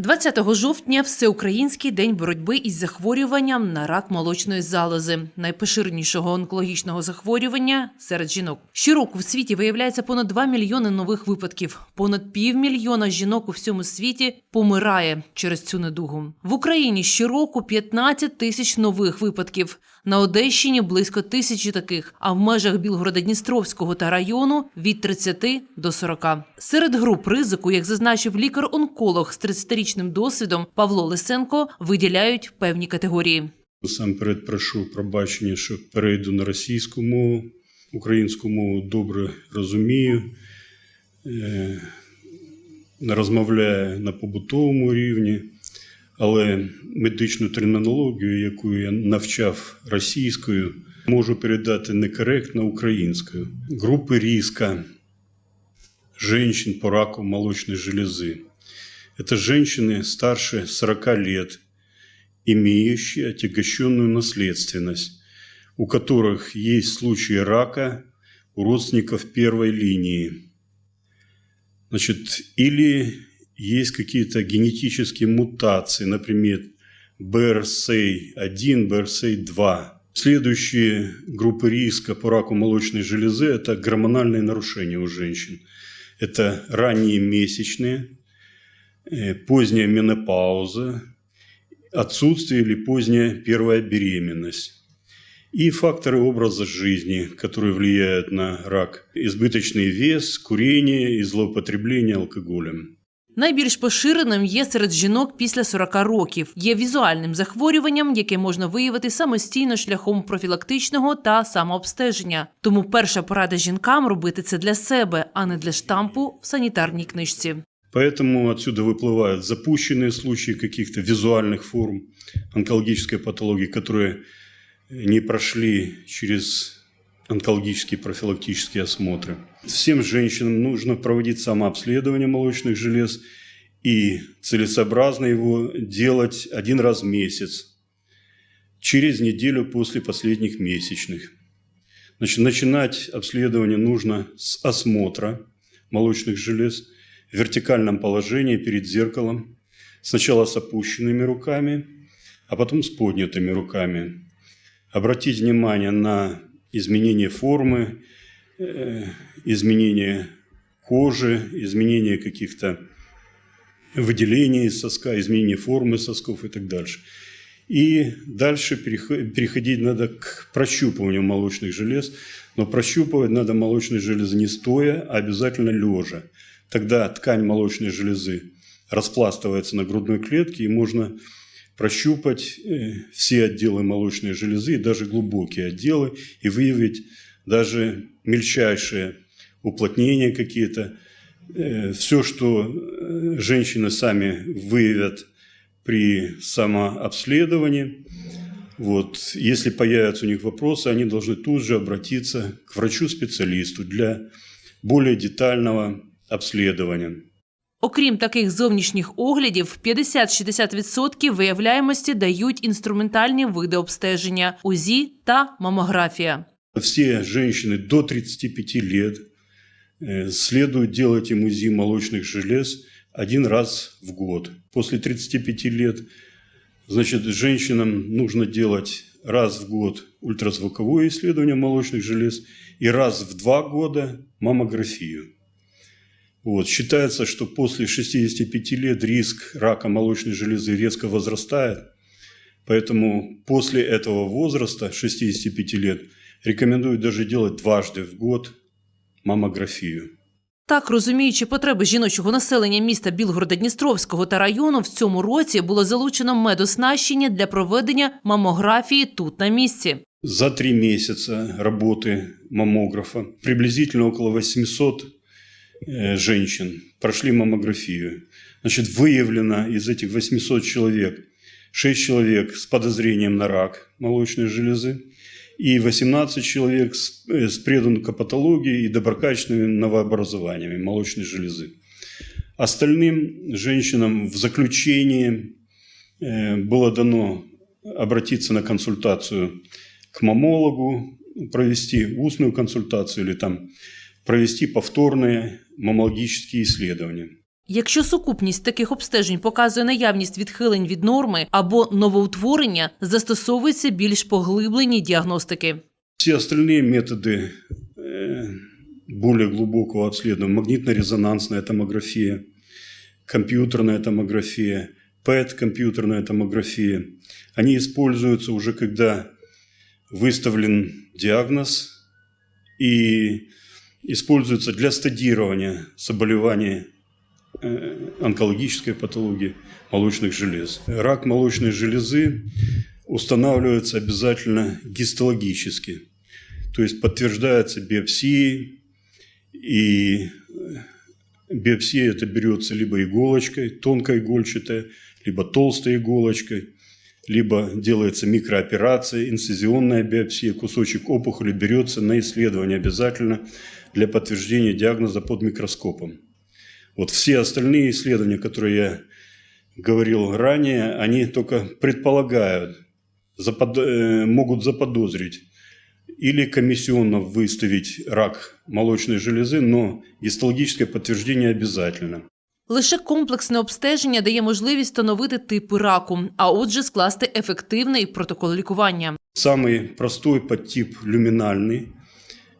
20 жовтня всеукраїнський день боротьби із захворюванням на рак молочної залози, найпоширенішого онкологічного захворювання серед жінок. Щороку в світі виявляється понад 2 мільйони нових випадків. Понад півмільйона жінок у всьому світі помирає через цю недугу. В Україні щороку 15 тисяч нових випадків. На Одещині близько тисячі таких, а в межах Білгорода-Дністровського та району від 30 до 40. Серед груп ризику, як зазначив лікар-онколог з 30-річним досвідом Павло Лисенко, виділяють певні категорії. Насамперед прошу пробачення, що перейду на російську мову. Українську мову добре розумію, е, розмовляю на побутовому рівні, але медичну термінологію, яку я навчав російською, можу передати некоректно українською. Групи риска женщин по раку молочной железы. Это женщины старше 40 лет, имеющие отягощенную наследственность, у которых есть случаи рака у родственников первой линии. Значит, или есть какие-то генетические мутации, например, BRCA1, BRCA2. Следующие группы риска по раку молочной железы – это гормональные нарушения у женщин. Это ранние месячные, э, поздняя менопауза, отсутствие или поздняя первая беременность. И факторы образа жизни, которые влияют на рак. Избыточный вес, курение и злоупотребление алкоголем. Найбільш поширеним є серед жінок після 40 років. Є візуальним захворюванням, яке можна виявити самостійно шляхом профілактичного та самообстеження. Тому перша порада жінкам робити це для себе, а не для штампу в санітарній книжці. Поэтому отсюда выплывают запущенные случаи каких-то визуальных форм онкологической патологии, которые не прошли через онкологические профилактические осмотры. Всем женщинам нужно проводить самообследование молочных желез и целесообразно его делать один раз в месяц, через неделю после последних месячных. Значит, начинать обследование нужно с осмотра молочных желез в вертикальном положении перед зеркалом, сначала с опущенными руками, а потом с поднятыми руками. Обратить внимание на изменение формы, изменение кожи, изменение каких-то выделений соска, изменение формы сосков и так дальше. И дальше перехо- переходить надо к прощупыванию молочных желез, но прощупывать надо молочные железы не стоя, а обязательно лежа. Тогда ткань молочной железы распластывается на грудной клетке, и можно прощупать э, все отделы молочной железы, даже глубокие отделы, и выявить даже мельчайшие уплотнения какие-то. Все, что э, женщины сами выявят при самообследовании. Вот. Если появятся у них вопросы, они должны тут же обратиться к врачу-специалисту для более детального обследования. Окрім таких зовнішніх оглядів, 50-60% виявляємості дають інструментальні види обстеження УЗІ та мамографія. Все женщины до 35 лет э, следует делать им УЗИ молочных желез один раз в год. После 35 лет, значит, женщинам нужно делать раз в год ультразвуковое исследование молочных желез и раз в два года маммографию. Вот. Считается, что после 65 лет риск рака молочной железы резко возрастает, поэтому после этого возраста, 65 лет, рекомендуют даже делать дважды в год маммографию. Так, розуміючи потреби жіночого населення міста Білгорода-Дністровського та району, в цьому році було залучено медоснащення для проведення мамографії тут на місці. За три месяца работы маммографа приблизительно около 800 э, женщин прошли маммографию. Значит, выявлено из этих 800 человек 6 человек с подозрением на рак молочной железы и 18 человек с, э, с предонкопатологией и доброкачественными новообразованиями молочной железы. Остальным женщинам в заключении э, было дано обратиться на консультацию к мамологу, провести устную консультацию или там провести повторные маммологические исследования. Якщо сукупність таких обстежень показує наявність відхилень від норми або новоутворення, застосовуються більш поглиблені діагностики. Все остальные методы э, более глубокого обследования, магнитно-резонансная томография, компьютерная томография, ПЭТ, компьютерная томография, они используются уже когда выставлен диагноз и используются для стадирования заболевания э, онкологической патологии молочных желез. Рак молочной железы устанавливается обязательно гистологически, то есть подтверждается биопсией, и э, биопсия это берется либо иголочкой, тонкой игольчатой, либо толстой иголочкой, либо делается микрооперация, инцизионная биопсия, кусочек опухоли берется на исследование обязательно для подтверждения диагноза под микроскопом. Вот все остальные исследования, которые я говорил ранее, они только предполагают, запод- э, могут заподозрить или комиссионно выставить рак молочной железы, но гистологическое подтверждение обязательно. Лише комплексне обстеження дає можливість встановити типи раку, а отже, скласти ефективний протокол лікування. Самый простой подтип люминальный э, –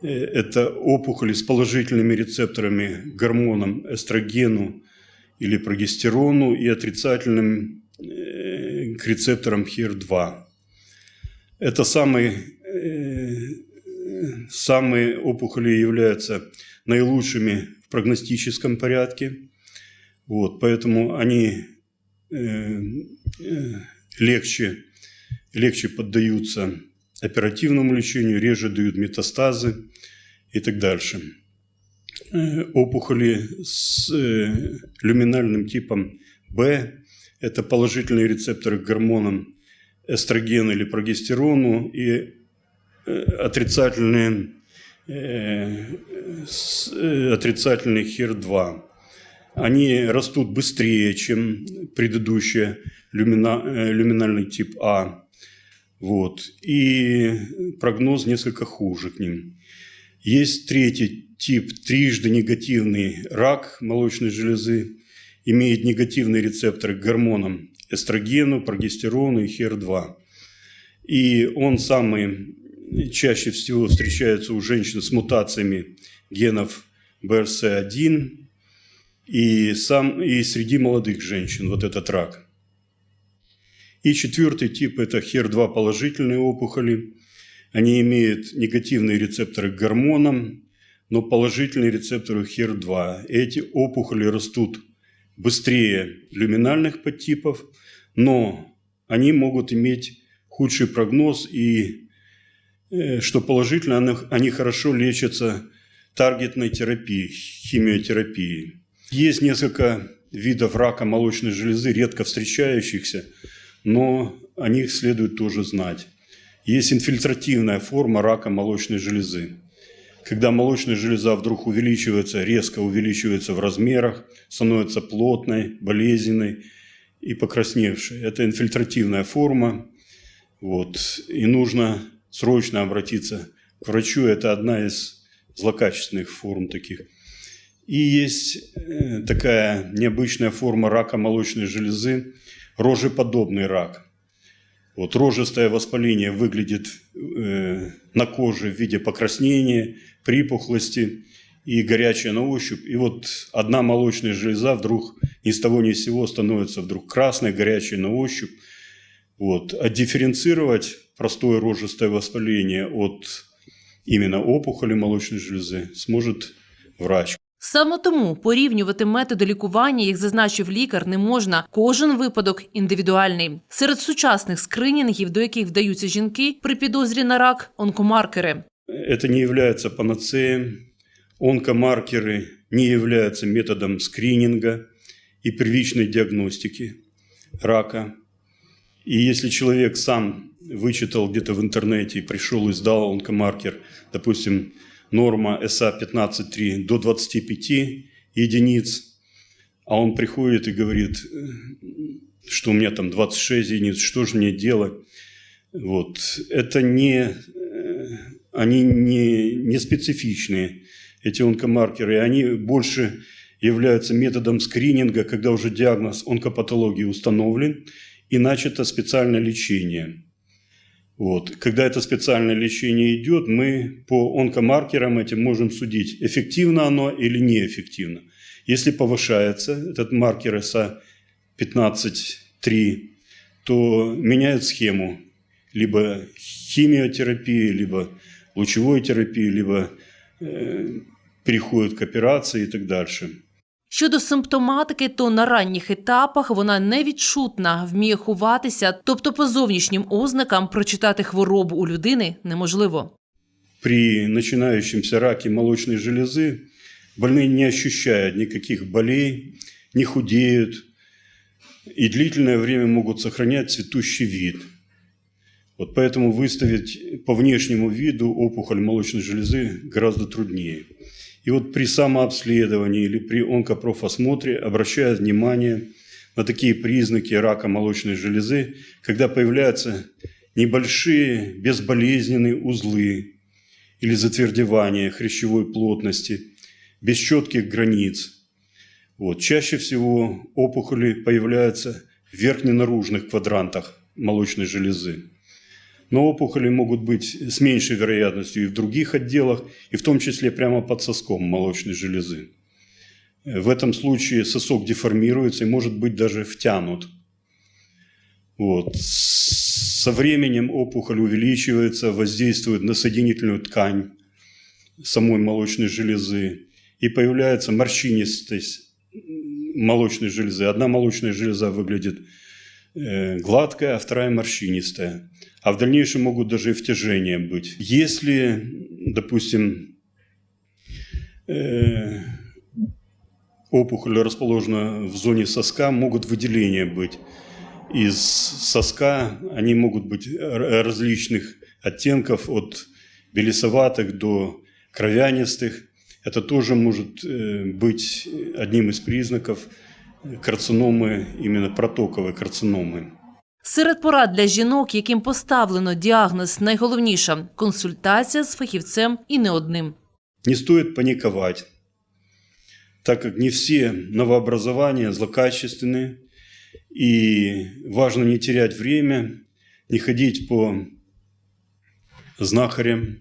это опухоли с положительными рецепторами к гормонам эстрогену или прогестерону и отрицательным э, к рецепторам HER2. Это самые, э, самые опухоли являются наилучшими в прогностическом порядке. Вот, поэтому они э, э, легче, легче поддаются оперативному лечению, реже дают метастазы и так дальше. Э, Опухоли с э, люминальным типом В – это положительные рецепторы к гормонам эстрогена или прогестерону и э, отрицательные, отрицательный HER2 они растут быстрее, чем предыдущий люмина- люминальный тип А. Вот. И прогноз несколько хуже к ним. Есть третий тип, трижды негативный рак молочной железы, имеет негативные рецепторы к гормонам эстрогену, прогестерону и HER2. И он самый чаще всего встречается у женщин с мутациями генов BRCA1 и, сам, и среди молодых женщин вот этот рак. И четвертый тип – это HER2 положительные опухоли. Они имеют негативные рецепторы к гормонам, но положительные рецепторы HER2. Эти опухоли растут быстрее люминальных подтипов, но они могут иметь худший прогноз и, э, что положительно, они- хорошо лечатся таргетной терапией, химиотерапией. Есть несколько видов рака молочной железы, редко встречающихся, но о них следует тоже знать. Есть инфильтративная форма рака молочной железы. Когда молочная железа вдруг увеличивается, резко увеличивается в размерах, становится плотной, болезненной и покрасневшей. Это инфильтративная форма. Вот. И нужно срочно обратиться к врачу. Это одна из злокачественных форм таких. И есть э, такая необычная форма рака молочной железы, рожеподобный рак. Вот рожистое воспаление выглядит э, на коже в виде покраснения, припухлости и горячая на ощупь. И вот одна молочная железа вдруг ни с того ни с сего становится вдруг красной, горячей на ощупь. Вот. А дифференцировать простое рожистое воспаление от именно опухоли молочной железы сможет врач. Саме тому порівнювати методи лікування, як зазначив лікар, не можна. Кожен випадок індивідуальний. Серед сучасних скринінгів, до яких вдаються жінки, при підозрі на рак онкомаркери. Это не является панацеей. Онкомаркеры не являются методом скрининга и первичной диагностики рака. И если человек сам вычитал где-то в интернете и пришел и сдал онкомаркер, допустим, норма СА-15-3 до 25 единиц, а он приходит и говорит, э, что у меня там 26 единиц, что же мне делать? Вот. Это не, э, они не, не специфичные, эти онкомаркеры, они больше являются методом скрининга, когда уже диагноз онкопатологии установлен и начато специальное лечение. Вот. Когда это специальное лечение идет, мы по онкомаркерам этим можем судить, эффективно оно или неэффективно. Если повышается этот маркер СА 15-3, то меняют схему либо химиотерапии, либо лучевой терапии, либо э, переходят к операции и так дальше. Щодо симптоматики, то на ранніх етапах вона невідчутна, вміє ховатися, тобто по зовнішнім ознакам прочитати хворобу у людини неможливо. При начинающемся раке молочной железы больные не ощущают никаких болей, не худеют и длительное время могут сохранять цветущий вид. Вот поэтому выставить по внешнему виду опухоль молочной железы гораздо труднее. И вот при самообследовании или при онкопрофосмотре обращают внимание на такие признаки рака молочной железы, когда появляются небольшие безболезненные узлы или затвердевание хрящевой плотности, без четких границ. Вот. Чаще всего опухоли появляются в верхненаружных квадрантах молочной железы. Но опухоли могут быть с меньшей вероятностью и в других отделах, и в том числе прямо под соском молочной железы. В этом случае сосок деформируется и может быть даже втянут. Вот. Со временем опухоль увеличивается, воздействует на соединительную ткань самой молочной железы, и появляется морщинистость молочной железы. Одна молочная железа выглядит гладкая, а вторая морщинистая. А в дальнейшем могут даже и втяжения быть. Если, допустим, э, опухоль расположена в зоне соска, могут выделения быть. Из соска они могут быть различных оттенков, от белесоватых до кровянистых. Это тоже может э, быть одним из признаков карциномы, именно протоковой карциномы. Серед порад для жінок, яким поставлено діагноз, найголовніша консультація з фахівцем і не одним. Не стоит паниковать, так как не все новообразования злокачественны, и важно не терять время, не ходить по знахарям,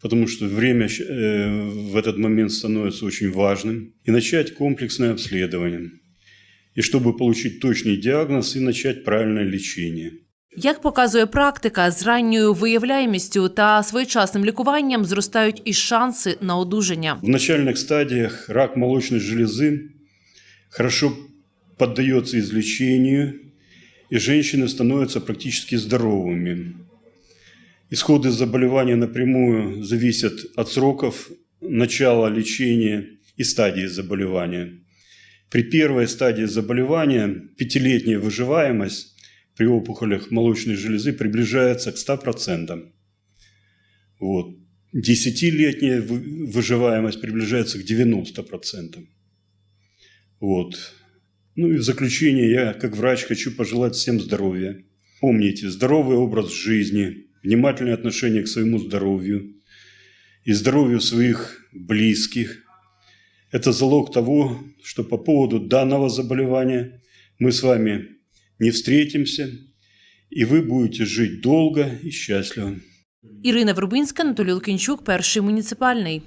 потому что время э, в этот момент становится очень важным, и начать комплексное обследование, и чтобы получить точный диагноз и начать правильное лечение. Як показує практика, з ранньою виявляємістю та своєчасним лікуванням зростають і шанси на одужання. В начальных стадиях рак молочной железы хорошо поддается излечению, и женщины становятся практически здоровыми. Исходы заболевания напрямую зависят от сроков начала лечения и стадии заболевания. При первой стадии заболевания пятилетняя выживаемость при опухолях молочной железы приближается к 100%. Вот. Десятилетняя вы- выживаемость приближается к 90%. Вот. Ну и в заключение я, как врач, хочу пожелать всем здоровья. Помните, здоровый образ жизни, внимательное отношение к своему здоровью и здоровью своих близких – это залог того, что по поводу данного заболевания мы с вами не встретимся, и вы будете жить долго и счастливо. Ірина Вербинська, Анатолій Лукінчук, перший муніципальний.